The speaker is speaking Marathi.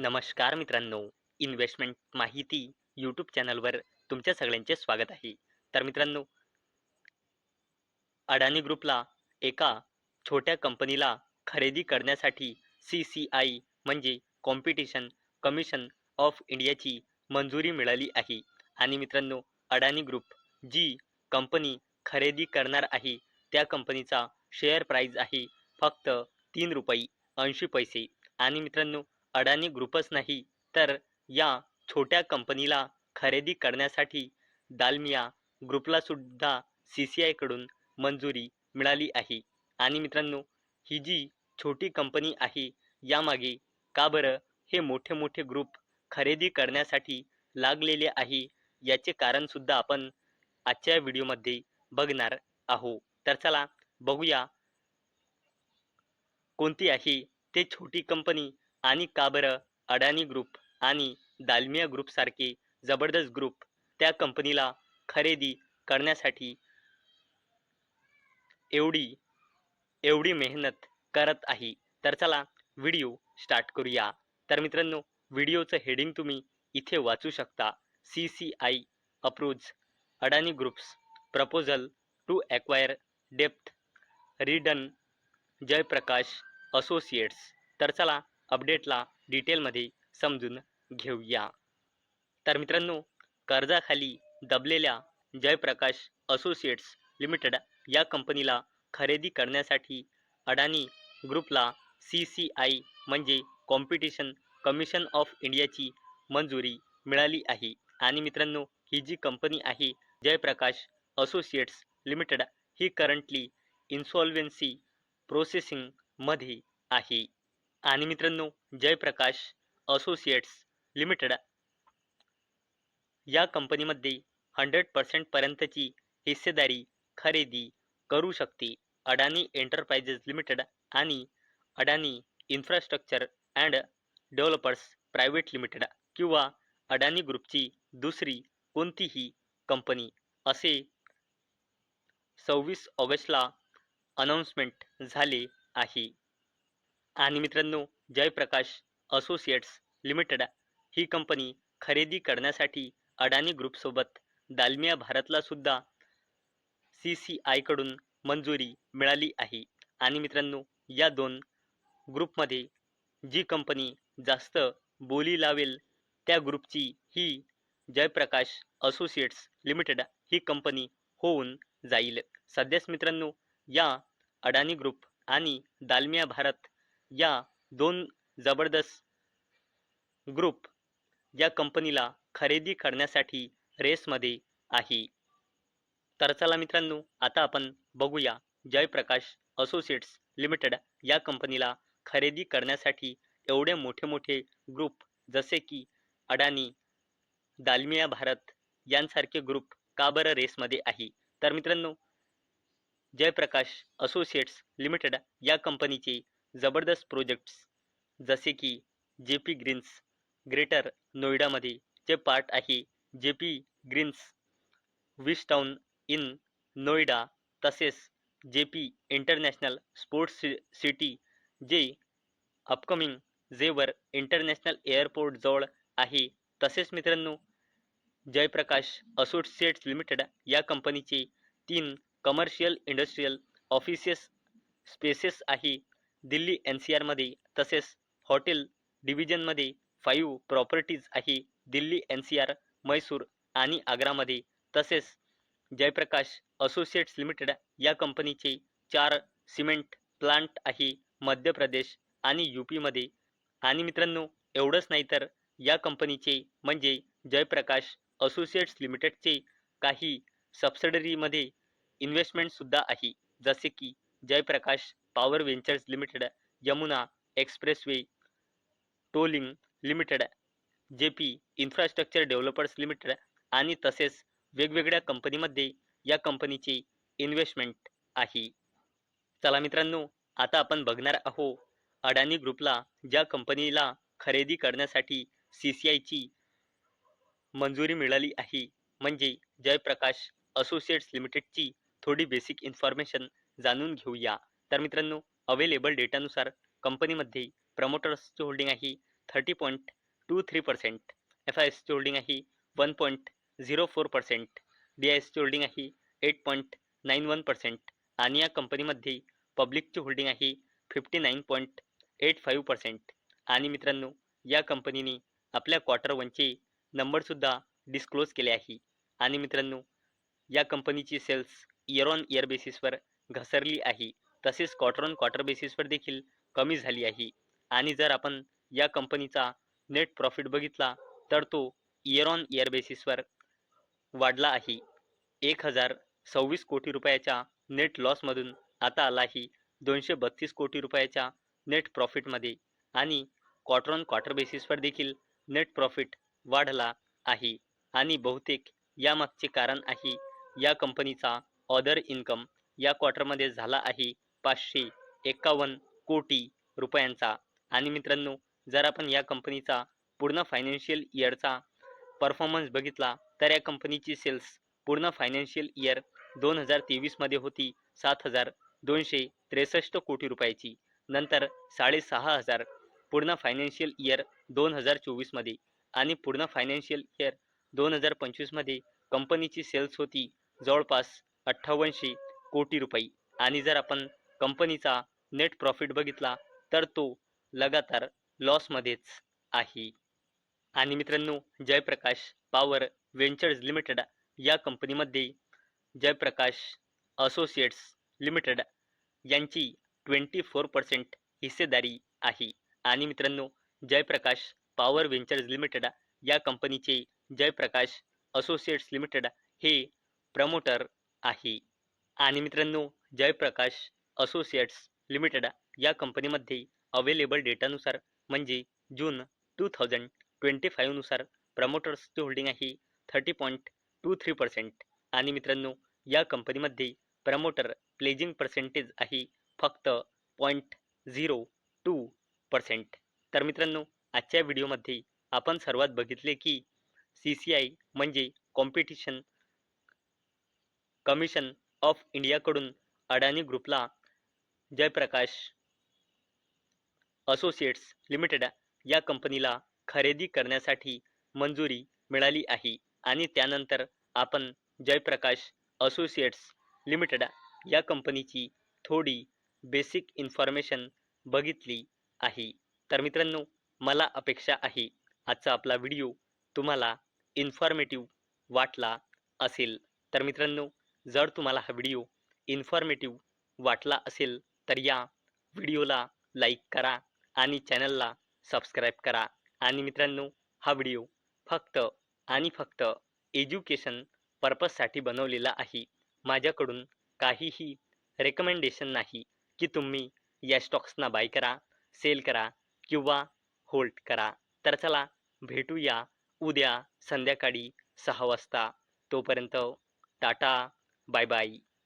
नमस्कार मित्रांनो इन्व्हेस्टमेंट माहिती यूट्यूब चॅनलवर तुमच्या सगळ्यांचे स्वागत आहे. तर मित्रांनो अडाणी ग्रुपला एका छोट्या कंपनीला खरेदी करण्यासाठी सी सी आय म्हणजे कॉम्पिटिशन कमिशन ऑफ इंडियाची मंजुरी मिळाली आहे. आणि मित्रांनो अडाणी ग्रुप जी कंपनी खरेदी करणार आहे त्या कंपनीचा शेअर प्राईज आहे फक्त तीन रुपये ऐंशी पैसे. आणि मित्रांनो अडाणी ग्रुपच नाही तर या छोट्या कंपनीला खरेदी करण्यासाठी दालमिया ग्रुपला सुद्धा सी सी आयकडून मंजुरी मिळाली आहे. आणि मित्रांनो ही जी छोटी कंपनी आहे यामागे का बरं हे मोठे मोठे ग्रुप खरेदी करण्यासाठी लागलेले आहे याचे कारणसुद्धा आपण आजच्या व्हिडिओमध्ये बघणार आहो. तर चला बघूया कोणती आहे ते छोटी कंपनी आणि का बरं? अडाणी ग्रुप आणि दालमिया ग्रुपसारखे जबरदस्त ग्रुप त्या कंपनीला खरेदी करण्यासाठी एवढी एवढी मेहनत करत आहे. तर चला व्हिडिओ स्टार्ट करूया. तर मित्रांनो व्हिडिओचं हेडिंग तुम्ही इथे वाचू शकता. C C I approves Adani groups proposal to acquire depth ridden Jaiprakash associates तर चला अपडेटला डिटेलमध्ये समजून घेऊया. तर मित्रांनो कर्जाखाली दबलेल्या जयप्रकाश असोसिएट्स लिमिटेड या कंपनीला खरेदी करण्यासाठी अडाणी ग्रुपला सी सी आय म्हणजे कॉम्पिटिशन कमिशन ऑफ इंडियाची मंजुरी मिळाली आहे. आणि मित्रांनो ही जी कंपनी आहे जयप्रकाश असोसिएट्स लिमिटेड ही करंटली इन्सॉल्वेन्सी प्रोसेसिंगमध्ये आहे. आणि मित्रांनो जयप्रकाश असोसिएट्स लिमिटेड. या कंपनीमध्ये हंड्रेड पर्सेंटपर्यंतची हिस्सेदारी खरेदी करू शकते अडाणी एंटरप्राइजेस लिमिटेड आणि Adani infrastructure and developers private limited किंवा अडाणी ग्रुपची दुसरी कोणतीही कंपनी असे सव्वीस ऑगस्टला अनाऊन्समेंट झाले आहे. आणि मित्रांनो जयप्रकाश असोसिएट्स लिमिटेड ही कंपनी खरेदी करण्यासाठी अडाणी ग्रुपसोबत दालमिया भारतला सुद्धा सी सी आयकडून मंजुरी मिळाली आहे. आणि मित्रांनो या दोन ग्रुपमध्ये जी कंपनी जास्त बोली लावेल त्या ग्रुपची ही जयप्रकाश असोसिएट्स लिमिटेड ही कंपनी होऊन जाईल. सध्याच मित्रांनो या अडाणी ग्रुप आणि दालमिया भारत या दोन जबरदस्त ग्रुप या कंपनीला खरेदी करण्यासाठी रेसमध्ये आहे. तर चला मित्रांनो आता आपण बघूया जयप्रकाश असोसिएट्स लिमिटेड या कंपनीला खरेदी करण्यासाठी एवढे मोठे मोठे ग्रुप जसे की अडाणी दालमिया भारत यांसारखे ग्रुप का बरं रेसमध्ये आहे? तर मित्रांनो जयप्रकाश असोसिएट्स लिमिटेड या कंपनीचे जबरदस्त प्रोजेक्ट्स जसे की जे पी ग्रीन्स ग्रेटर नोएडामध्ये जे पार्ट आहे. J P Greens wish in Noida तसेच J P international sports city जे अपकमिंग जेवर इंटरनॅशनल एअरपोर्ट जवळ आहे. तसेच मित्रांनो जयप्रकाश असोसिएट्स लिमिटेड या कंपनीचे तीन कमर्शियल इंडस्ट्रीयल ऑफिसेस स्पेसेस आहे. दिल्ली एन सी आरमध्ये तसेच हॉटेल डिव्हिजनमध्ये फाईव्ह प्रॉपर्टीज आहे Delhi N C R Mysore आणि आग्रामध्ये तसेच जयप्रकाश असोसिएट्स लिमिटेड या कंपनीचे चार सिमेंट प्लांट आहे मध्य प्रदेश आणि यू पीमध्ये आणि मित्रांनो एवढंच नाही तर या कंपनीचे म्हणजे जयप्रकाश असोसिएट्स लिमिटेडचे काही सबसिडरीमध्ये इन्व्हेस्टमेंटसुद्धा आहे. जसे की Jaiprakash power ventures limited Yamuna expressway tolling limited J P infrastructure developers limited आणि तसेच वेगवेगळ्या कंपनीमध्ये या कंपनीचे इन्व्हेस्टमेंट आहे. चला मित्रांनो आता आपण बघणार आहो अडाणी ग्रुपला ज्या कंपनीला खरेदी करण्यासाठी सी सी आयची मंजुरी मिळाली आहे. म्हणजे जयप्रकाश असोसिएट्स लिमिटेडची थोडी बेसिक इन्फॉर्मेशन जाणून घेऊया. तर मित्रांनो अवेलेबल डेटानुसार कंपनीमध्ये प्रमोटर्सची होल्डिंग आहे thirty point two three percent F I एसची होल्डिंग आहे one point zero four percent B I एसची होल्डिंग आहे eight point nine one percent आणि या कंपनीमध्ये पब्लिकची होल्डिंग आहे fifty nine point eight five percent आणि मित्रांनो या कंपनीने आपल्या क्वार्टर वनचे नंबरसुद्धा डिस्क्लोज केले आहे. आणि मित्रांनो या कंपनीची सेल्स इयर ऑन इयर बेसिसवर घसरली आहे. तसेच क्वार्टर ऑन क्वार्टर बेसिसवर देखील कमी झाली आहे. आणि जर आपण या कंपनीचा नेट प्रॉफिट बघितला तर तो इयर ऑन इयर बेसिसवर वाढला आहे. एक हजार सव्वीस कोटी रुपयाच्या नेट लॉसमधून आता आला आहे. दोनशे बत्तीस कोटी रुपयाच्या नेट प्रॉफिटमध्ये आणि क्वार्टर ऑन क्वार्टर बेसिसवर देखील नेट प्रॉफिट वाढला आहे. आणि बहुतेक यामागचे कारण आहे या कंपनीचा ऑदर इन्कम या क्वार्टरमध्ये झाला आहे. पाचशे एकावन्न कोटी रुपयांचा. आणि मित्रांनो जर आपण या कंपनीचा पूर्ण फायनान्शियल इयरचा परफॉर्मन्स बघितला तर या कंपनीची सेल्स पूर्ण फायनान्शियल इयर दोन हजार तेवीसमध्ये होती सात हजार दोनशे त्रेसष्ट कोटी रुपयाची. नंतर साडेसहा हजार पूर्ण फायनान्शियल इयर दोन हजार चोवीसमध्ये आणि पूर्ण फायनान्शियल इयर दोन हजार पंचवीसमध्ये कंपनीची सेल्स होती जवळपास अठ्ठावन्नशे कोटी रुपये. आणि जर आपण कंपनीचा नेट प्रॉफिट बघितला तर तो लगातार लॉसमध्येच आहे. आणि मित्रांनो जयप्रकाश पॉवर व्हेंचर्स लिमिटेड या कंपनीमध्ये जयप्रकाश असोसिएट्स लिमिटेड यांची ट्वेंटी फोर पर्सेंट हिस्सेदारी आहे. आणि मित्रांनो जयप्रकाश पॉवर व्हेंचर्स लिमिटेड या कंपनीचे जयप्रकाश असोसिएट्स लिमिटेड हे प्रमोटर आहे. आणि मित्रांनो जयप्रकाश असोसिएट्स लिमिटेड या कंपनीमध्ये अवेलेबल डेटानुसार म्हणजे जून टू थाउजंड ट्वेंटी फाईव्हनुसार प्रमोटर्सची होल्डिंग आहे thirty point two three percent आणि मित्रांनो या कंपनीमध्ये प्रमोटर प्लेजिंग पर्सेंटेज आहे फक्त पॉईंट झिरो टू पर्सेंट तर मित्रांनो आजच्या व्हिडिओमध्ये आपण सर्वात बघितले की सी सी आय म्हणजे कॉम्पिटिशन कमिशन ऑफ इंडियाकडून अडानी ग्रुपला जयप्रकाश असोसिएट्स लिमिटेड या कंपनीला खरेदी करण्यासाठी मंजुरी मिळाली आहे. आणि त्यानंतर आपण जयप्रकाश असोसिएट्स लिमिटेड या कंपनीची थोडी बेसिक इन्फॉर्मेशन बघितली आहे. तर मित्रांनो मला अपेक्षा आहे आजचा आपला व्हिडिओ तुम्हाला इन्फॉर्मेटिव्ह वाटला असेल. तर मित्रांनो जर तुम्हाला हा व्हिडिओ इन्फॉर्मेटिव्ह वाटला असेल तर या व्हिडिओला लाईक करा आणि चॅनलला सबस्क्राईब करा. आणि मित्रांनो हा व्हिडिओ फक्त आणि फक्त एज्युकेशन पर्पजसाठी बनवलेला आहे. माझ्याकडून काहीही रेकमेंडेशन नाही की तुम्ही या स्टॉक्सना बाय करा सेल करा किंवा होल्ड करा. तर चला भेटूया उद्या संध्याकाळी सहा वाजता. तोपर्यंत टाटा बाय बाय